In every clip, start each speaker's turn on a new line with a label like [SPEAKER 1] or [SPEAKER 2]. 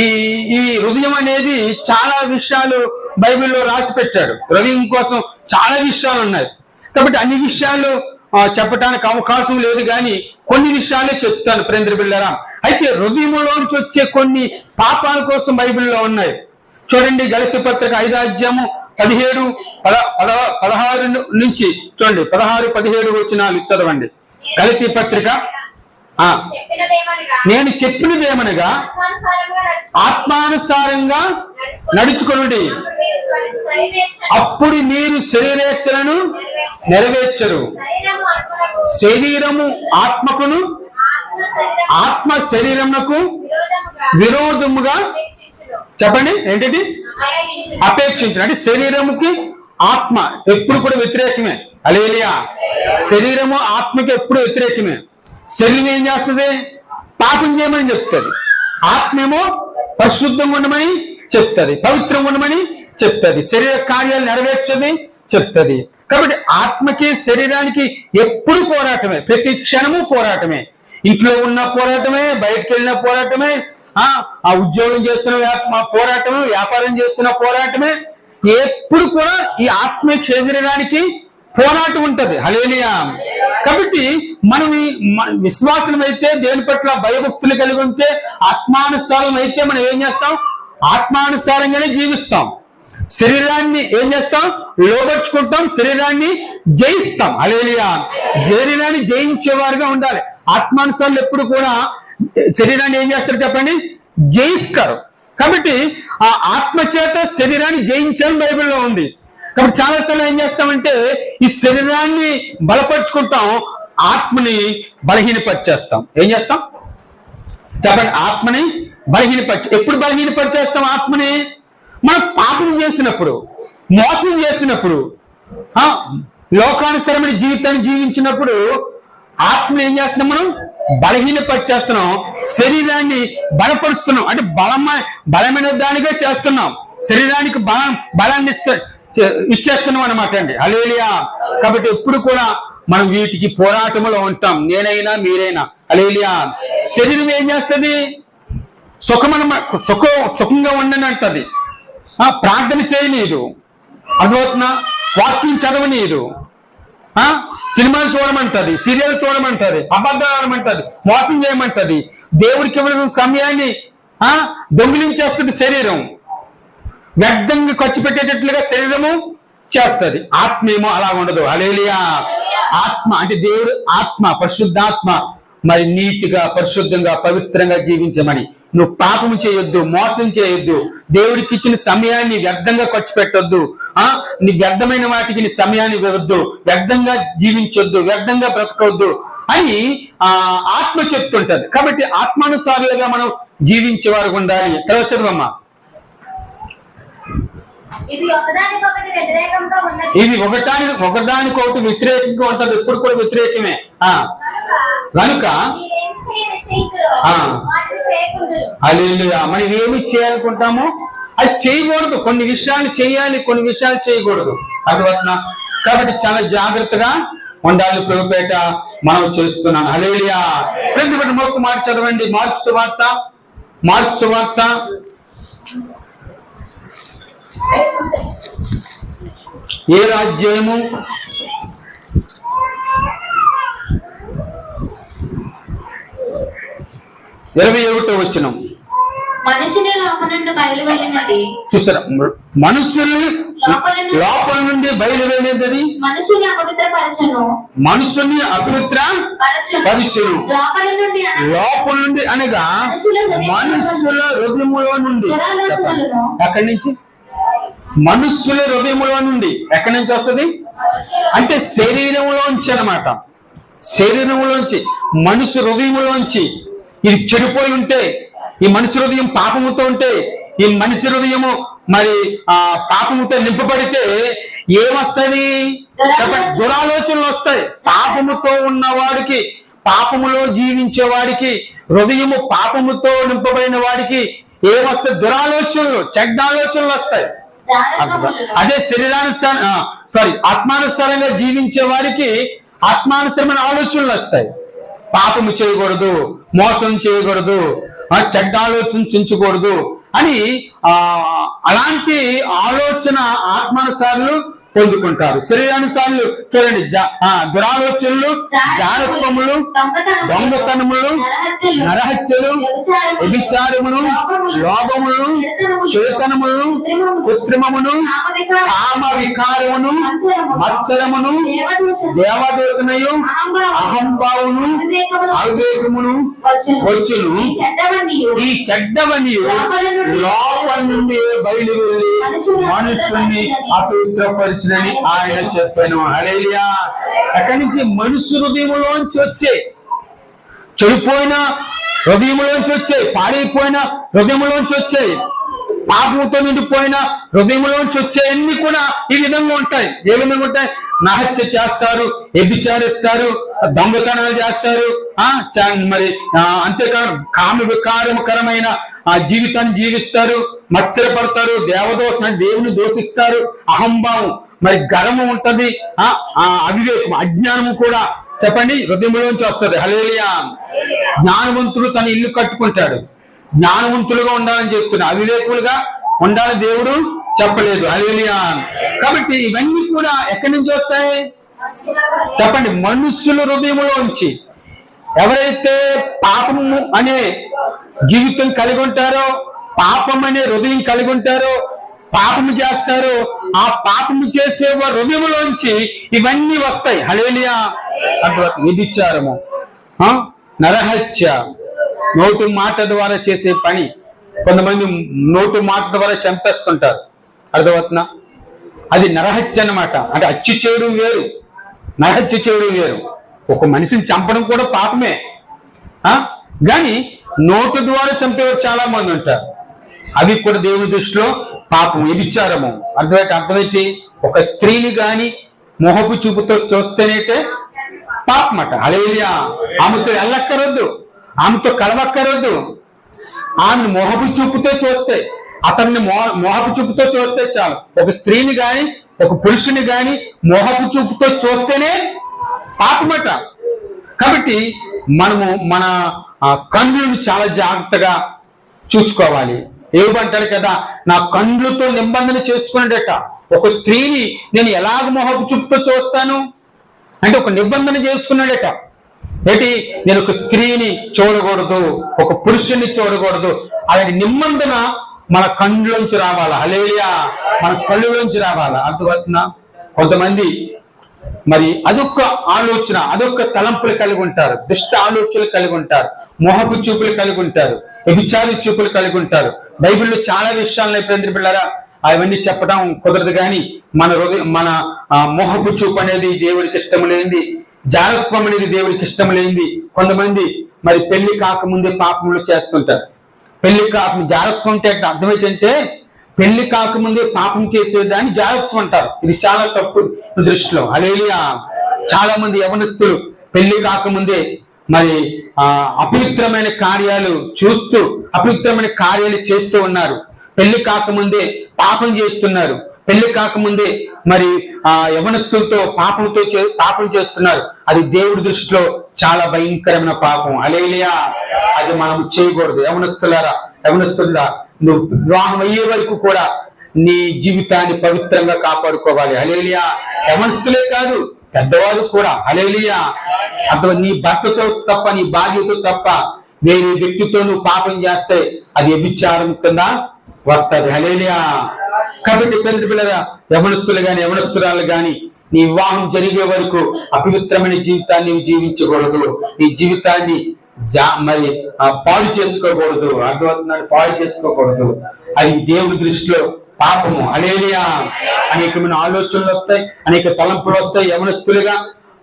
[SPEAKER 1] ఈ ఈ హృదయం అనేది చాలా విషయాలు బైబిల్లో రాసి పెట్టాడు. హృదయం కోసం చాలా విషయాలు ఉన్నాయి. కాబట్టి అన్ని విషయాలు చెప్పడానికి అవకాశం లేదు కానీ కొన్ని విషయాలే చెప్తాను ప్రేంద్ర బిళ్ళరా. అయితే హృదయంలోంచి వచ్చే కొన్ని పాపాల కోసం బైబిల్లో ఉన్నాయి. చూడండి గళిత పత్రిక ఐదో పదిహేడు పద పద పదహారు నుంచి చూడండి పదహారు పదిహేడు వచ్చినాలు చదవండి. గళితీ పత్రిక నేను చెప్పినదేమనగా ఆత్మానుసారంగా నడుచుకొనుడి
[SPEAKER 2] అప్పుడు మీరు శరీరేచ్ఛలను
[SPEAKER 1] శరీరేచ్ఛలను నెరవేర్చరు.
[SPEAKER 2] శరీరము
[SPEAKER 1] ఆత్మకును
[SPEAKER 2] ఆత్మ శరీరము
[SPEAKER 1] ఆత్మ శరీరమునకు
[SPEAKER 2] విరోధముగా.
[SPEAKER 1] చెప్పండి ఏంటిది. అపేక్షించడం అంటే శరీరముకి ఆత్మ ఎప్పుడు కూడా వ్యతిరేకమే. అలేలియా శరీరము ఆత్మకి ఎప్పుడు వ్యతిరేకమే. శరీరం ఏం చేస్తుంది? పాపం చేయమని చెప్తుంది. ఆత్మేమో పరిశుద్ధంగా ఉండమని చెప్తుంది. పవిత్రంగా ఉండమని చెప్తుంది. శరీర కార్యాలు నెరవేర్చని చెప్తుంది. కాబట్టి ఆత్మకి శరీరానికి ఎప్పుడు పోరాటమే. ప్రతి క్షణము పోరాటమే. ఇంట్లో ఉన్న పోరాటమే బయటకు వెళ్ళిన పోరాటమే ఆ ఆ ఉద్యోగం చేస్తున్న పోరాటమే వ్యాపారం చేస్తున్న పోరాటమే. ఎప్పుడు కూడా ఈ ఆత్మ శరీరానికి పోరాటం ఉంటది. హలేలియా కాబట్టి మనం ఈ విశ్వాసం అయితే దేని పట్ల భయభక్తులు కలిగి ఉంటే ఆత్మానుసారం అయితే మనం ఏం చేస్తాం? ఆత్మానుసారంగానే జీవిస్తాం. శరీరాన్ని ఏం చేస్తాం? లోపరుచుకుంటాం శరీరాన్ని జయిస్తాం. అలేలియా శరీరాన్ని జయించేవారుగా ఉండాలి. ఆత్మానుసారాలు ఎప్పుడు కూడా శరీరాన్ని ఏం చేస్తారు చెప్పండి? జయిస్తారు. కాబట్టి ఆ ఆత్మ చేత శరీరాన్ని జయించడం బైబిల్లో ఉంది. కాబట్టి చాలాసార్లు ఏం చేస్తామంటే ఈ శరీరాన్ని బలపరుచుకుంటాం ఆత్మని బలహీనపరిచేస్తాం. ఏం చేస్తాం? చెప్పండి ఆత్మని బలహీనపరిచే ఎప్పుడు బలహీనపరిచేస్తాం ఆత్మని? మనం పాపం చేసినప్పుడు మోసం చేసినప్పుడు ఆ, లోకానుసరమైన జీవితాన్ని జీవించినప్పుడు ఆత్మని ఏం చేస్తున్నాం మనం? బలహీనపరిచేస్తున్నాం. శరీరాన్ని బలపరుస్తున్నాం. అంటే బలమ బలమైన దానిగా చేస్తున్నాం. శరీరానికి బలం బలాన్ని ఇస్తాం ఇచ్చేస్తున్నాం అనమాట అండి. అలేలియా కాబట్టి ఎప్పుడు కూడా మనం వీటికి పోరాటంలో ఉంటాం. నేనైనా మీరైనా. అలేలియా శరీరం ఏం చేస్తుంది? సుఖమన సుఖ సుఖంగా ఉండని అంటది. ఆ, ప్రార్థన చేయనీదు అర్థమవుతున్నా వాక్యం చదవనీదు ఆ, సినిమాలు చూడమంటది సీరియల్ చూడమంటది అబద్ధాలు ఆడమంటది మోసం చేయమంటది. దేవుడికి ఇవ్వడం సమయాన్ని ఆ దొంగిలించేస్తుంది శరీరం. వ్యర్థంగా ఖర్చు పెట్టేటట్లుగా శరీరము చేస్తది. ఆత్మ ఏమో అలా ఉండదు. అలేలియా ఆత్మ అంటే దేవుడు ఆత్మ పరిశుద్ధాత్మ. మరి నీతిగా పరిశుద్ధంగా పవిత్రంగా జీవించమని. నువ్వు పాపం చేయొద్దు మోసం చేయొద్దు. దేవుడికి ఇచ్చిన సమయాన్ని వ్యర్థంగా ఖర్చు పెట్టొద్దు. ఆ? నీ వ్యర్థమైన వాటికి నీ సమయాన్ని ఇవ్వద్దు. వ్యర్థంగా జీవించొద్దు వ్యర్థంగా బ్రతకొద్దు అని ఆ ఆత్మ చెప్తుంటది. కాబట్టి ఆత్మానుసారులుగా మనం జీవించే వారు ఉండాలి. తర్వాత చదువమ్మా.
[SPEAKER 2] ఇది ఒకదానికొకటి వ్యతిరేకంగా ఉన్నది.
[SPEAKER 1] ఇది ఒకటానికి ఒకదానికొకటి వ్యతిరేకంగా ఉంటది. ఎప్పుడు కూడా వ్యతిరేకమే. ఆ.
[SPEAKER 2] కనుక
[SPEAKER 1] మనం ఏమి చేయాలనుకుంటామో? అది చేయకూడదు. కొన్ని విషయాలు చేయాలి కొన్ని విషయాలు చేయకూడదు. అర్థమవుతున్నా కాబట్టి చాలా జాగ్రత్తగా ఉండాలి ప్రభుపేట. మనం చేస్తున్నాను. హలేలియా ప్రతి మొక్కు మాట చదవండి. మార్క్స్ వార్త. మార్క్స్ వార్త. ఏ రాజ్యము? ఇరవై ఒకటో వచ్చినాం. చూసారా? మనుషుల్ని లోపల నుండి బయలువెళ్ళేది?
[SPEAKER 3] మనుషుని
[SPEAKER 1] మనుషుల్ని అపవిత్ర పరిచయం
[SPEAKER 3] లోపల నుండి అనగా
[SPEAKER 1] లోపల నుండి అనగా మనుషుల హృదయములో నుండి. ఎక్కడి నుంచి? మనుష్యుల హృదయములో నుండి ఎక్కడి నుంచి వస్తుంది? అంటే శరీరంలోంచి అన్నమాట. శరీరంలోంచి మనుషు హృదయంలోంచి ఇది చెడిపోయి ఉంటే ఈ మనిషి హృదయం పాపముతో ఉంటే ఈ మనిషి హృదయము మరి ఆ పాపముతో నింపబడితే ఏమొస్తుంది? దురాలోచనలు వస్తాయి. పాపముతో ఉన్నవాడికి పాపములో జీవించే వాడికి హృదయము పాపముతో నింపబడిన వాడికి ఏమొస్తాయి? దురాలోచనలు చెడ్డ ఆలోచనలు వస్తాయి. అదే శరీరానుసారం సారీ ఆత్మానుసారంగా జీవించే వారికి ఆత్మానుసరమైన ఆలోచనలు వస్తాయి. పాపము చేయకూడదు మోసం చేయకూడదు చెడ్డ ఆలోచన చించకూడదు అని ఆ అలాంటి ఆలోచన ఆత్మానుసారులు పొందుకుంటారు. శరీరానుసారులు చూడండి దురాలోచనలు జారత్వములు దొంగతనములు నరహత్యలు వ్యభిచారమును లోభమును చేతనమును కృత్రిమమును కామ వికారమును మత్సరమును దేవదూషణయు అహంభావును అవివేకమును వచ్చును. ఈ చెడ్డవని లోపల నుండి బయలు వెళ్ళి మనుషుల్ని అపవిత్రపరిచినని ఆయన చెప్పాను. అడేలియా అక్కడి నుంచి మనుషు హృదయంలోంచి వచ్చే చెడిపోయిన హృదయంలోంచి వచ్చాయి పాడైపోయిన హృదయంలోంచి వచ్చాయి పాపంతో నిండిపోయిన హృదయంలోంచి వచ్చాయన్నీ కూడా ఈ విధంగా ఉంటాయి. ఏ విధంగా ఉంటాయి? నహత్య చేస్తారు ఎబిచారిస్తారు దొంగతనాలు చేస్తారు. ఆ మరి అంతేకాదు కామ వికారకరమైన ఆ జీవితాన్ని జీవిస్తారు మత్సరపడతారు దేవదోషణ దేవుని దోషిస్తారు అహంభావం మరి గర్వం ఉంటది ఆ ఆ అవివేకం అజ్ఞానము కూడా. చెప్పండి హృదయంలోంచి వస్తుంది. హలేలియా జ్ఞానవంతుడు తన ఇల్లు కట్టుకుంటాడు. జ్ఞానవంతులుగా ఉండాలని చెప్తున్నా. అవివేకులుగా ఉండాలని దేవుడు చెప్పలేదు. హలేలియా కాబట్టి ఇవన్నీ కూడా ఎక్కడి నుంచి వస్తాయి? చెప్పండి మనుషుల హృదయంలోంచి. ఎవరైతే పాపము అనే జీవితం కలిగి ఉంటారో పాపం అనే హృదయం కలిగి ఉంటారో పాపము చేస్తారో. ఆ పాపము చేసే హృదయంలోంచి ఇవన్నీ వస్తాయి. హలేలియా అటువంటి వ్యభిచారము ఆ? నరహత్య. నోటు మాట ద్వారా చేసే పని. కొంతమంది నోటు మాట ద్వారా చంపేస్తుంటారు. అర్థమవుతున్నా అది నరహత్య అన్నమాట. అంటే అచ్చి చేయడం వేరు. నరహత్య చేయడం వేరు. ఒక మనిషిని చంపడం కూడా పాపమే. ఆ? నోటు ద్వారా చంపేవారు చాలా మంది ఉంటారు. అవి కూడా దేవుని దృష్టిలో పాపం వ్యభిచారము. అర్థమైతే అర్థమైతే ఒక స్త్రీని గాని మొహపు చూపుతో చూస్తేనేటే పాపమట. అలేలియా ఆమెతో వెళ్ళక్కరొద్దు ఆమెతో కలవక్కరొద్దు. ఆమెను మొహపు చూపుతో చూస్తే అతన్ని మోహ మోహపు చూపుతో చూస్తే చాలు. ఒక స్త్రీని గాని ఒక పురుషుని గాని మోహపు చూపుతో చూస్తేనే పాపమట. కాబట్టి మనము మన కన్నులను చాలా జాగ్రత్తగా చూసుకోవాలి. ఏమంటారు కదా? నా కండ్లతో నిబంధన చేసుకున్నాడట. ఒక స్త్రీని నేను ఎలాగ మొహపు చూపుతో చూస్తాను? అంటే ఒక నిబంధన చేసుకున్నాడట. ఏంటి? నేను ఒక స్త్రీని చూడకూడదు ఒక పురుషుని చూడకూడదు. అలాంటి నిబంధన మన కండ్లోంచి రావాలా? హలేలియా మన కళ్ళులోంచి రావాలా? అర్థమవుతుందా? కొంతమంది మరి అదొక్క ఆలోచన అదొక్క తలంపులు కలిగి ఉంటారు. దుష్ట ఆలోచనలు కలిగి ఉంటారు. మోహపు చూపులు కలిగి ఉంటారు. వ్యభిచారి చూపులు కలిగి ఉంటారు. బైబిల్లో చాలా విషయాలను ఎప్పుడైతే పిల్లరా అవన్నీ చెప్పడం కుదరదు కానీ మన హృదయ మన ఆ, చూపు అనేది దేవుడికి ఇష్టం లేనిది జాగ్రత్వం అనేది దేవుడికి ఇష్టం లేనిది. కొంతమంది మరి పెళ్ళి కాకముందే పాపములు చేస్తుంటారు. పెళ్ళి కాక జాగ్రత్తం అంటే అర్థమైతే పెళ్ళి కాకముందే పాపం చేసేదాన్ని జాగ్రత్తం అంటారు. ఇది చాలా తప్పు దృష్టిలో. అలేలియా చాలా మంది యవనస్తులు పెళ్ళి కాకముందే మరి ఆ అపవిత్రమైన కార్యాలు చూస్తూ అపవిత్రమైన కార్యాలు చేస్తూ ఉన్నారు. పెళ్ళి కాకముందే పాపం చేస్తున్నారు. పెళ్ళి కాకముందే మరి ఆ యవనస్తులతో పాపంతో చే- పాపం చేస్తున్నారు. అది దేవుడి దృష్టిలో చాలా భయంకరమైన పాపం. అలేలియా! అది మనం చేయకూడదు. యవనస్తులారా యవనస్తులా నువ్వు వివాహం అయ్యే వరకు కూడా నీ జీవితాన్ని పవిత్రంగా కాపాడుకోవాలి. అలేలియా! యవనస్తులే కాదు పెద్దవాళ్ళు కూడా అలేలియా అర్థం నీ భర్తతో తప్ప నీ భార్యతో తప్ప వేరే వ్యక్తితో నువ్వు పాపం చేస్తే అది వ్యభిచారం కింద వస్తది. హలేలియా కాబట్టి తండ్రి పిల్లల యవనస్తులు గాని యవనస్తురాలు గాని నీ వివాహం జరిగే వరకు అపవిత్రమైన జీవితాన్ని జీవించకూడదు. నీ జీవితాన్ని జా మరి ఆ, పాడు చేసుకోకూడదు. అర్థమవుతున్నాడు పాడు చేసుకోకూడదు. అది దేవుడి దృష్టిలో పాపము. అలేలియా అనేకమైన ఆలోచనలు వస్తాయి అనేక తలంపులు వస్తాయి యవనస్తులుగా.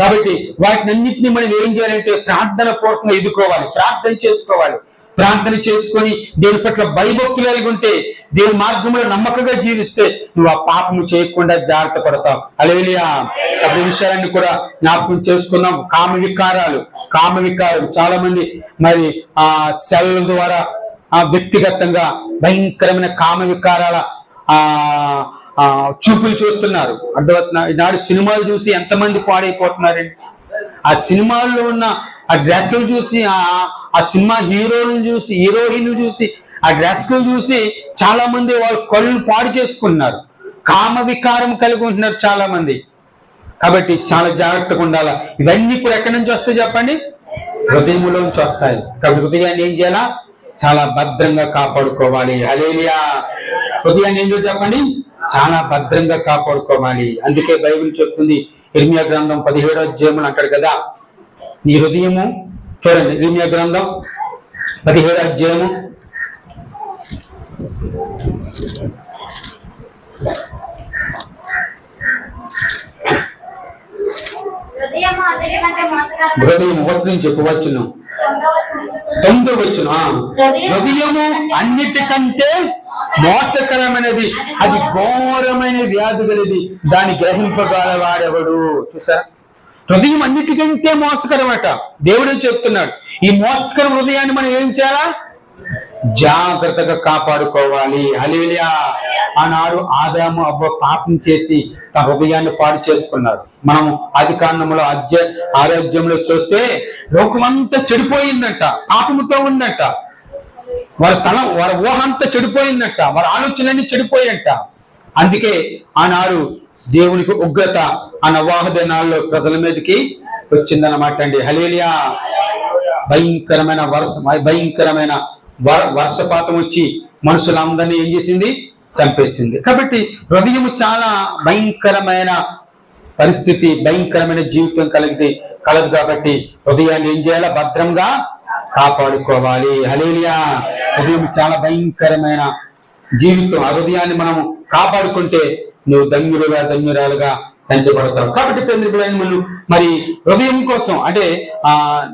[SPEAKER 1] కాబట్టి వాటిని అన్నింటినీ మనం ఏం చేయాలంటే ప్రార్థన పూర్వకంగా ఎదుర్కోవాలి. ప్రార్థన చేసుకోవాలి. ప్రార్థన చేసుకొని దేవుని పట్ల భయభక్తులు కలిగి ఉంటే దేని మార్గంలో నమ్మకంగా జీవిస్తే నువ్వు ఆ పాపము చేయకుండా జాగ్రత్త పడతావు. అలేలియా అప్పుడు విషయాలన్నీ కూడా జ్ఞాపకం చేసుకున్నాం. కామ వికారాలు. కామ వికారం. చాలా మంది మరి ఆ సెల్ ద్వారా ఆ వ్యక్తిగతంగా భయంకరమైన కామ వికారాల చూపులు చూస్తున్నారు. అర్థమవుతున్నారు ఈనాడు సినిమాలు చూసి ఎంతమంది పాడైపోతున్నారండి? ఆ సినిమాల్లో ఉన్న ఆ డ్రెస్లు చూసి ఆ ఆ సినిమా హీరోలను చూసి హీరోయిన్లు చూసి ఆ డ్రెస్లు చూసి చాలా మంది వాళ్ళ కళ్ళు పాడు చేసుకున్నారు కామ వికారం కలిగి ఉంటున్నారు చాలా మంది కాబట్టి చాలా జాగ్రత్తగా ఉండాలి? ఇవన్నీ ఇప్పుడు ఎక్కడి నుంచి వస్తాయి చెప్పండి? హృదయంలో నుంచి వస్తాయి. కాబట్టి హృదయాన్ని ఏం చేయాలా? చాలా భద్రంగా కాపాడుకోవాలి. హలేలియా హృదయాన్ని ఏం చెప్పండి. చాలా భద్రంగా కాపాడుకోవాలి. అందుకే బైబిల్ చెప్తుంది ఇర్మియా గ్రంథం పదిహేడో అధ్యాయములు అంటాడు కదా. నీ హృదయము చూడండి ఇర్మియా గ్రంథం పదిహేడో అధ్యాయము. హృదయం చెప్పవచ్చును
[SPEAKER 2] తొమ్మిదవ వచనం.
[SPEAKER 1] తొమ్మిది వచ్చిన హృదయము అన్నిటికంటే మోసకరమైనది అది ఘోరమైన వ్యాధి గలది దాన్ని గ్రహింపగల వాడెవడు? చూసారా హృదయం అన్నిటికంటే మోసకరమట. దేవుడే చెప్తున్నాడు? ఈ మోసకరం హృదయాన్ని మనం ఏం చేయాలా? జాగ్రత్తగా కాపాడుకోవాలి. హలేలియా ఆనాడు ఆదాము అబ్బో పాపం చేసి తన హృదయాన్ని పాడు చేసుకున్నారు మనం అది కారణంలో అధ్య ఆరోగ్యంలో చూస్తే లోకమంతా చెడిపోయిందంట పాపముతో ఉందంట. వారి తల వారి ఊహ అంతా చెడిపోయిందంట వారి ఆలోచనలన్నీ చెడిపోయంట. అందుకే ఆనాడు దేవునికి ఉగ్రత ఆ నవాహ దినాల్లో ప్రజల మీదకి వచ్చిందన్నమాట అండి. హలేలియా భయంకరమైన వరుస భయంకరమైన వర్షపాతం వచ్చి మనుషులందరినీ ఏం చేసింది? చంపేసింది. కాబట్టి హృదయం చాలా భయంకరమైన పరిస్థితి భయంకరమైన జీవితం కలిగితే కలదు కాబట్టి హృదయాన్ని ఏం చేయాలా? భద్రంగా కాపాడుకోవాలి. హలేలియా హృదయం చాలా భయంకరమైన జీవితం. ఆ హృదయాన్ని మనం కాపాడుకుంటే నువ్వు ధన్యుడుగా ధన్యురాలుగా పెంచబడతావు. కాబట్టి పెంచుబడిన మరి హృదయం కోసం అంటే ఆ